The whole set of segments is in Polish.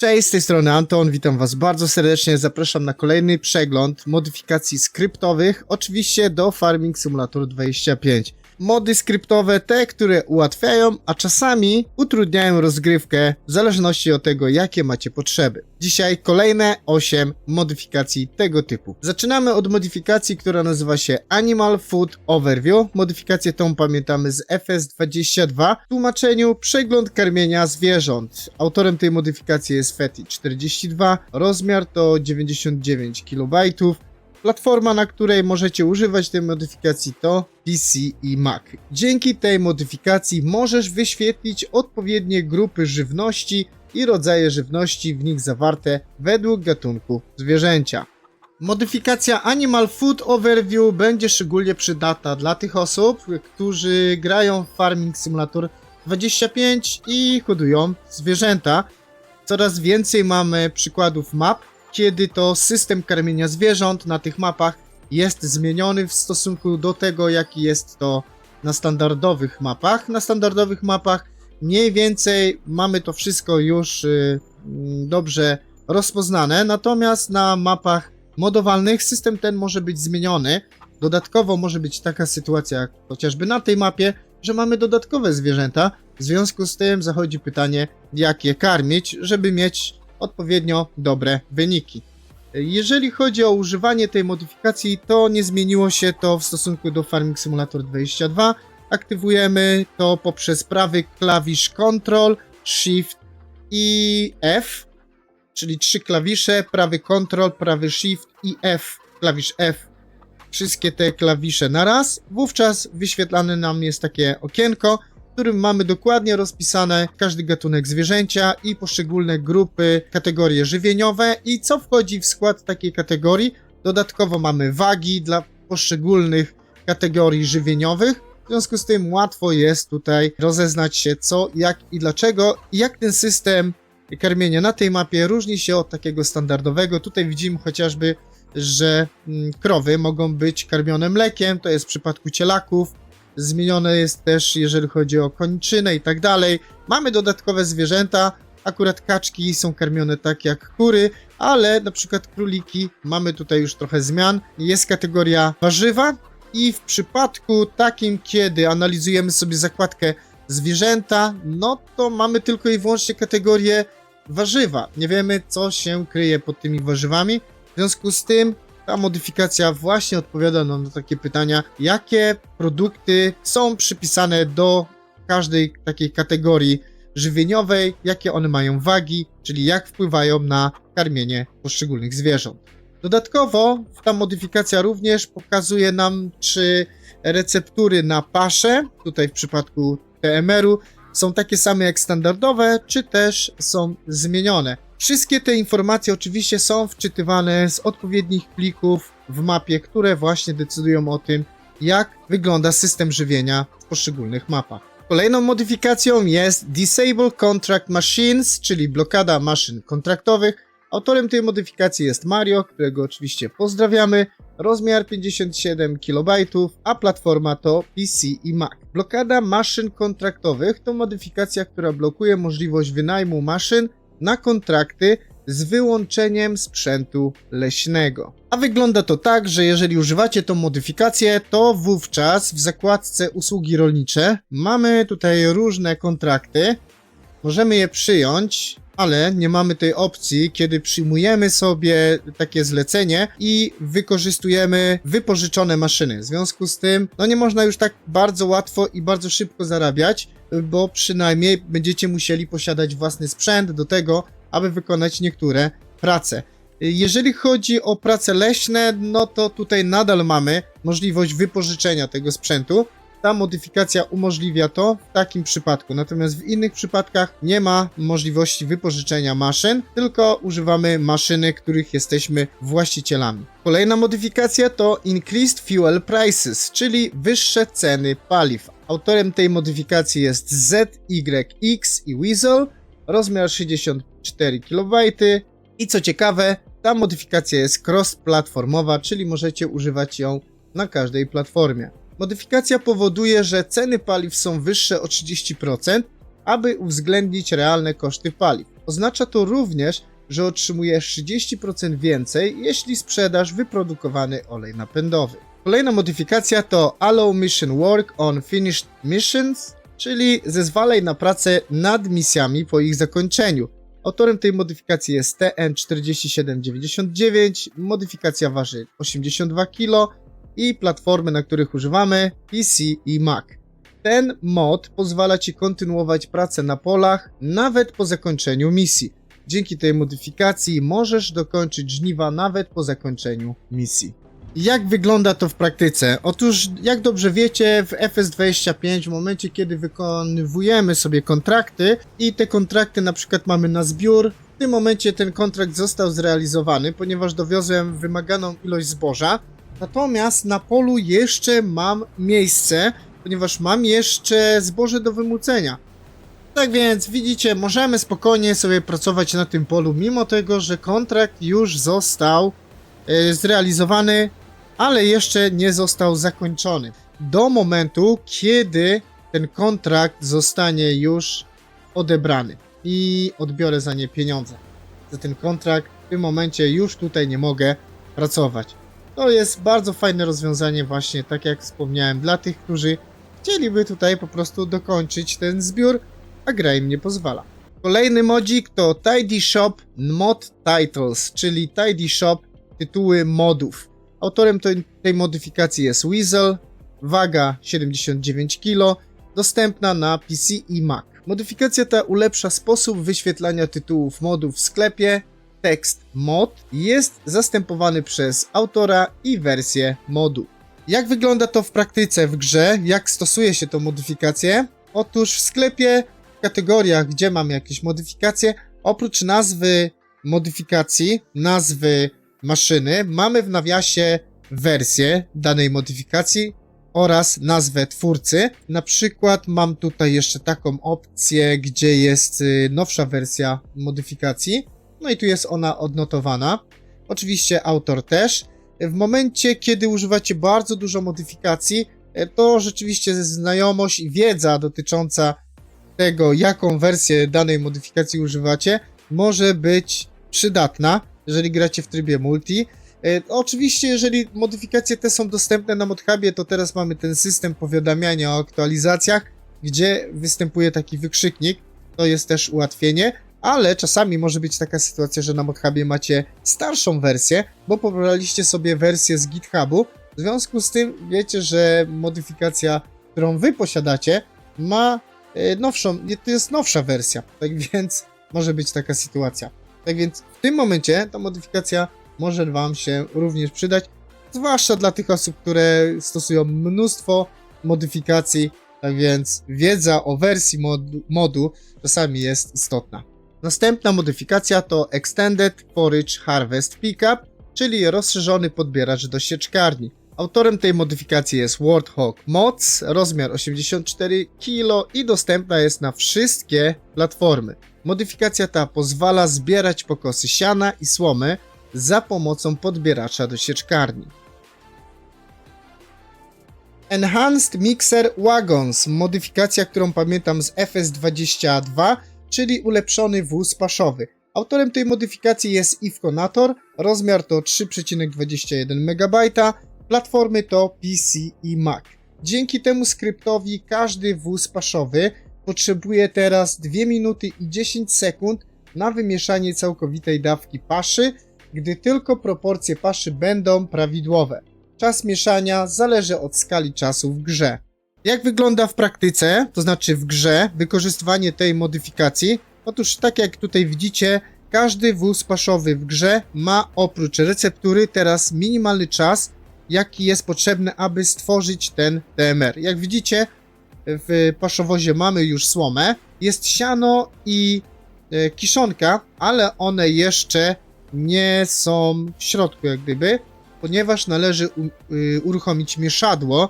Cześć, z tej strony Anton, witam was bardzo serdecznie, zapraszam na kolejny przegląd modyfikacji skryptowych, oczywiście do Farming Simulator 25. Mody skryptowe, te, które ułatwiają, a czasami utrudniają rozgrywkę, w zależności od tego, jakie macie potrzeby. Dzisiaj kolejne 8 modyfikacji tego typu. Zaczynamy od modyfikacji, która nazywa się Animal Food Overview. Modyfikację tą pamiętamy z FS22. W tłumaczeniu przegląd karmienia zwierząt. Autorem tej modyfikacji jest Feti42. Rozmiar to 99 KB. Platforma, na której możecie używać tej modyfikacji to PC i Mac. Dzięki tej modyfikacji możesz wyświetlić odpowiednie grupy żywności i rodzaje żywności w nich zawarte według gatunku zwierzęcia. Modyfikacja Animal Food Overview będzie szczególnie przydatna dla tych osób, którzy grają w Farming Simulator 25 i hodują zwierzęta. Coraz więcej mamy przykładów map, kiedy to system karmienia zwierząt na tych mapach jest zmieniony w stosunku do tego, jaki jest to na standardowych mapach. Na standardowych mapach mniej więcej mamy to wszystko już y, mm, dobrze rozpoznane, natomiast na mapach modowalnych system ten może być zmieniony. Dodatkowo może być taka sytuacja, jak chociażby na tej mapie, że mamy dodatkowe zwierzęta. W związku z tym zachodzi pytanie, jak je karmić, żeby mieć odpowiednio dobre wyniki. Jeżeli chodzi o używanie tej modyfikacji, to nie zmieniło się to w stosunku do Farming Simulator 22. Aktywujemy to poprzez prawy klawisz Ctrl, Shift i F, czyli trzy klawisze, prawy Ctrl, prawy Shift i F, klawisz F. Wszystkie te klawisze naraz. Wówczas wyświetlane nam jest takie okienko, którym mamy dokładnie rozpisane każdy gatunek zwierzęcia i poszczególne grupy, kategorie żywieniowe i co wchodzi w skład takiej kategorii. Dodatkowo mamy wagi dla poszczególnych kategorii żywieniowych. W związku z tym łatwo jest tutaj rozeznać się co, jak i dlaczego i jak ten system karmienia na tej mapie różni się od takiego standardowego. Tutaj widzimy chociażby, że mm, krowy mogą być karmione mlekiem, to jest w przypadku cielaków. Zmienione jest też, jeżeli chodzi o kończynę i tak dalej. Mamy dodatkowe zwierzęta, akurat kaczki są karmione tak jak kury, ale na przykład króliki mamy tutaj już trochę zmian. Jest kategoria warzywa i w przypadku takim, kiedy analizujemy sobie zakładkę zwierzęta, no to mamy tylko i wyłącznie kategorię warzywa. Nie wiemy, co się kryje pod tymi warzywami. W związku z tym ta modyfikacja właśnie odpowiada nam na takie pytania, jakie produkty są przypisane do każdej takiej kategorii żywieniowej, jakie one mają wagi, czyli jak wpływają na karmienie poszczególnych zwierząt. Dodatkowo ta modyfikacja również pokazuje nam, czy receptury na paszę, tutaj w przypadku TMR-u, są takie same jak standardowe, czy też są zmienione. Wszystkie te informacje oczywiście są wczytywane z odpowiednich plików w mapie, które właśnie decydują o tym, jak wygląda system żywienia w poszczególnych mapach. Kolejną modyfikacją jest Disable Contract Machines, czyli blokada maszyn kontraktowych. Autorem tej modyfikacji jest Mario, którego oczywiście pozdrawiamy. Rozmiar 57 KB, a platforma to PC i Mac. Blokada maszyn kontraktowych to modyfikacja, która blokuje możliwość wynajmu maszyn na kontrakty z wyłączeniem sprzętu leśnego. A wygląda to tak, że jeżeli używacie tą modyfikację, to wówczas w zakładce usługi rolnicze mamy tutaj różne kontrakty. Możemy je przyjąć, ale nie mamy tej opcji, kiedy przyjmujemy sobie takie zlecenie i wykorzystujemy wypożyczone maszyny. W związku z tym, no nie można już tak bardzo łatwo i bardzo szybko zarabiać, bo przynajmniej będziecie musieli posiadać własny sprzęt do tego, aby wykonać niektóre prace. Jeżeli chodzi o prace leśne, no to tutaj nadal mamy możliwość wypożyczenia tego sprzętu. Ta modyfikacja umożliwia to w takim przypadku, natomiast w innych przypadkach nie ma możliwości wypożyczenia maszyn, tylko używamy maszyny, których jesteśmy właścicielami. Kolejna modyfikacja to Increased Fuel Prices, czyli wyższe ceny paliw. Autorem tej modyfikacji jest ZYX i Weasel, rozmiar 64 KB i co ciekawe, ta modyfikacja jest cross-platformowa, czyli możecie używać ją na każdej platformie. Modyfikacja powoduje, że ceny paliw są wyższe o 30%, aby uwzględnić realne koszty paliw. Oznacza to również, że otrzymujesz 30% więcej, jeśli sprzedasz wyprodukowany olej napędowy. Kolejna modyfikacja to Allow Mission Work on Finished Missions, czyli zezwalaj na pracę nad misjami po ich zakończeniu. Autorem tej modyfikacji jest TN4799, modyfikacja waży 82 kg i platformy, na których używamy PC i Mac. Ten mod pozwala Ci kontynuować pracę na polach nawet po zakończeniu misji. Dzięki tej modyfikacji możesz dokończyć żniwa nawet po zakończeniu misji. Jak wygląda to w praktyce? Otóż, jak dobrze wiecie, w FS25 w momencie, kiedy wykonujemy sobie kontrakty i te kontrakty na przykład mamy na zbiór, w tym momencie ten kontrakt został zrealizowany, ponieważ dowiozłem wymaganą ilość zboża. Natomiast na polu jeszcze mam miejsce, ponieważ mam jeszcze zboże do wymucenia. Tak więc widzicie, możemy spokojnie sobie pracować na tym polu, mimo tego, że kontrakt już został e, zrealizowany, ale jeszcze nie został zakończony. Do momentu, kiedy ten kontrakt zostanie już odebrany i odbiorę za nie pieniądze. Za ten kontrakt w tym momencie już tutaj nie mogę pracować. To jest bardzo fajne rozwiązanie właśnie, tak jak wspomniałem, dla tych, którzy chcieliby tutaj po prostu dokończyć ten zbiór, a gra im nie pozwala. Kolejny modzik to Tidy Shop Mod Titles, czyli Tidy Shop tytuły modów. Autorem tej, modyfikacji jest Weasel, waga 79 kg, dostępna na PC i Mac. Modyfikacja ta ulepsza sposób wyświetlania tytułów modów w sklepie. Tekst mod jest zastępowany przez autora i wersję modu. Jak wygląda to w praktyce w grze? Jak stosuje się tą modyfikację? Otóż w sklepie, w kategoriach, gdzie mam jakieś modyfikacje, oprócz nazwy modyfikacji, nazwy maszyny, mamy w nawiasie wersję danej modyfikacji oraz nazwę twórcy. Na przykład mam tutaj jeszcze taką opcję, gdzie jest y, nowsza wersja modyfikacji. No i tu jest ona odnotowana. Oczywiście autor też. W momencie, kiedy używacie bardzo dużo modyfikacji, e, to rzeczywiście znajomość i wiedza dotycząca tego, jaką wersję danej modyfikacji używacie, może być przydatna, jeżeli gracie w trybie multi. E, Oczywiście, jeżeli modyfikacje te są dostępne na ModHubie, to teraz mamy ten system powiadamiania o aktualizacjach, gdzie występuje taki wykrzyknik. To jest też ułatwienie, ale czasami może być taka sytuacja, że na ModHubie macie starszą wersję, bo pobraliście sobie wersję z GitHubu. W związku z tym wiecie, że modyfikacja, którą wy posiadacie, ma e, nowszą, to jest nowsza wersja, tak więc może być taka sytuacja. Tak więc w tym momencie ta modyfikacja może Wam się również przydać, zwłaszcza dla tych osób, które stosują mnóstwo modyfikacji, tak więc wiedza o wersji modu, modu czasami jest istotna. Następna modyfikacja to Extended Forage Harvest Pickup, czyli rozszerzony podbieracz do sieczkarni. Autorem tej modyfikacji jest Warthog Mods, rozmiar 84 kg i dostępna jest na wszystkie platformy. Modyfikacja ta pozwala zbierać pokosy siana i słomy za pomocą podbieracza do sieczkarni. Enhanced Mixer Wagons, modyfikacja, którą pamiętam z FS22, czyli ulepszony wóz paszowy. Autorem tej modyfikacji jest Ivconator, rozmiar to 3,21 MB, platformy to PC i Mac. Dzięki temu skryptowi każdy wóz paszowy potrzebuje teraz 2 minuty i 10 sekund na wymieszanie całkowitej dawki paszy, gdy tylko proporcje paszy będą prawidłowe. Czas mieszania zależy od skali czasu w grze. Jak wygląda w praktyce, to znaczy w grze, wykorzystywanie tej modyfikacji? Otóż tak jak tutaj widzicie, każdy wóz paszowy w grze ma oprócz receptury teraz minimalny czas, jaki jest potrzebny, aby stworzyć ten TMR. Jak widzicie, w paszowozie mamy już słomę, jest siano i e, kiszonka, ale one jeszcze nie są w środku jak gdyby, ponieważ należy y, uruchomić mieszadło,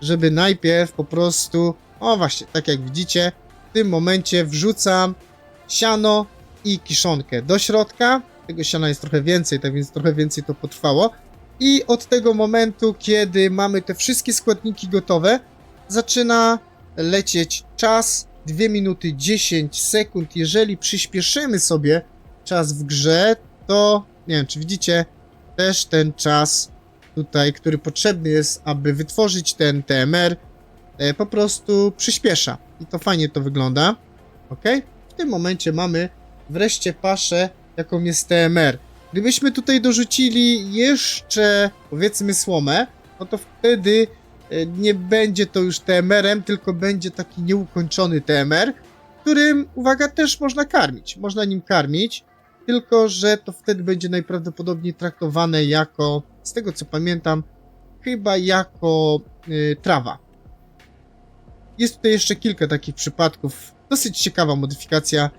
żeby najpierw po prostu, o właśnie, tak jak widzicie, w tym momencie wrzucam siano i kiszonkę do środka. Tego siana jest trochę więcej, tak więc trochę więcej to potrwało. I od tego momentu, kiedy mamy te wszystkie składniki gotowe, zaczyna lecieć czas 2 minuty 10 sekund. Jeżeli przyspieszymy sobie czas w grze, to nie wiem, czy widzicie, też ten czas tutaj, który potrzebny jest, aby wytworzyć ten TMR, e, po prostu przyspiesza. I to fajnie to wygląda. Ok? W tym momencie mamy wreszcie paszę, jaką jest TMR. Gdybyśmy tutaj dorzucili jeszcze, powiedzmy, słomę, no to wtedy e, nie będzie to już TMR-em, tylko będzie taki nieukończony TMR, którym, uwaga, też można karmić. Można nim karmić, tylko że to wtedy będzie najprawdopodobniej traktowane jako, z tego co pamiętam, chyba jako y, trawa. Jest tutaj jeszcze kilka takich przypadków. Dosyć ciekawa modyfikacja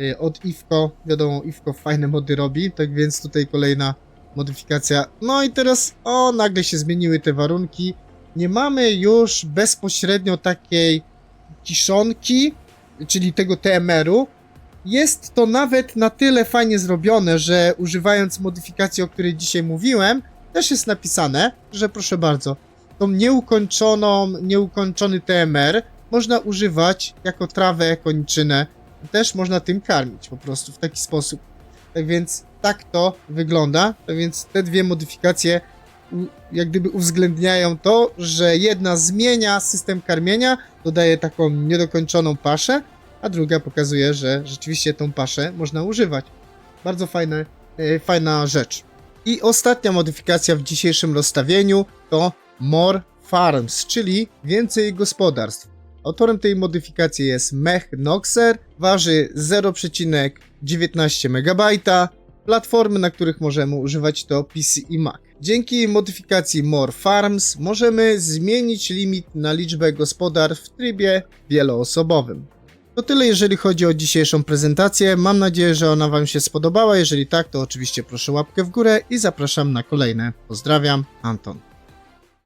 y, od IFCO. Wiadomo, IFCO fajne mody robi, tak więc tutaj kolejna modyfikacja. No i teraz, o, nagle się zmieniły te warunki. Nie mamy już bezpośrednio takiej kiszonki, czyli tego TMR-u. Jest to nawet na tyle fajnie zrobione, że używając modyfikacji, o której dzisiaj mówiłem, też jest napisane, że proszę bardzo, tą nieukończoną, nieukończony TMR można używać jako trawę kończynę. Też można tym karmić po prostu w taki sposób. Tak więc tak to wygląda. Tak więc te dwie modyfikacje jak gdyby uwzględniają to, że jedna zmienia system karmienia, dodaje taką niedokończoną paszę, a druga pokazuje, że rzeczywiście tą paszę można używać. Bardzo fajne, e, fajna rzecz. I ostatnia modyfikacja w dzisiejszym rozstawieniu to More Farms, czyli więcej gospodarstw. Autorem tej modyfikacji jest Mech Noxer, waży 0,19 MB, platformy, na których możemy używać to PC i Mac. Dzięki modyfikacji More Farms możemy zmienić limit na liczbę gospodarstw w trybie wieloosobowym. To tyle jeżeli chodzi o dzisiejszą prezentację. Mam nadzieję, że ona Wam się spodobała. Jeżeli tak, to oczywiście proszę łapkę w górę i zapraszam na kolejne. Pozdrawiam, Anton.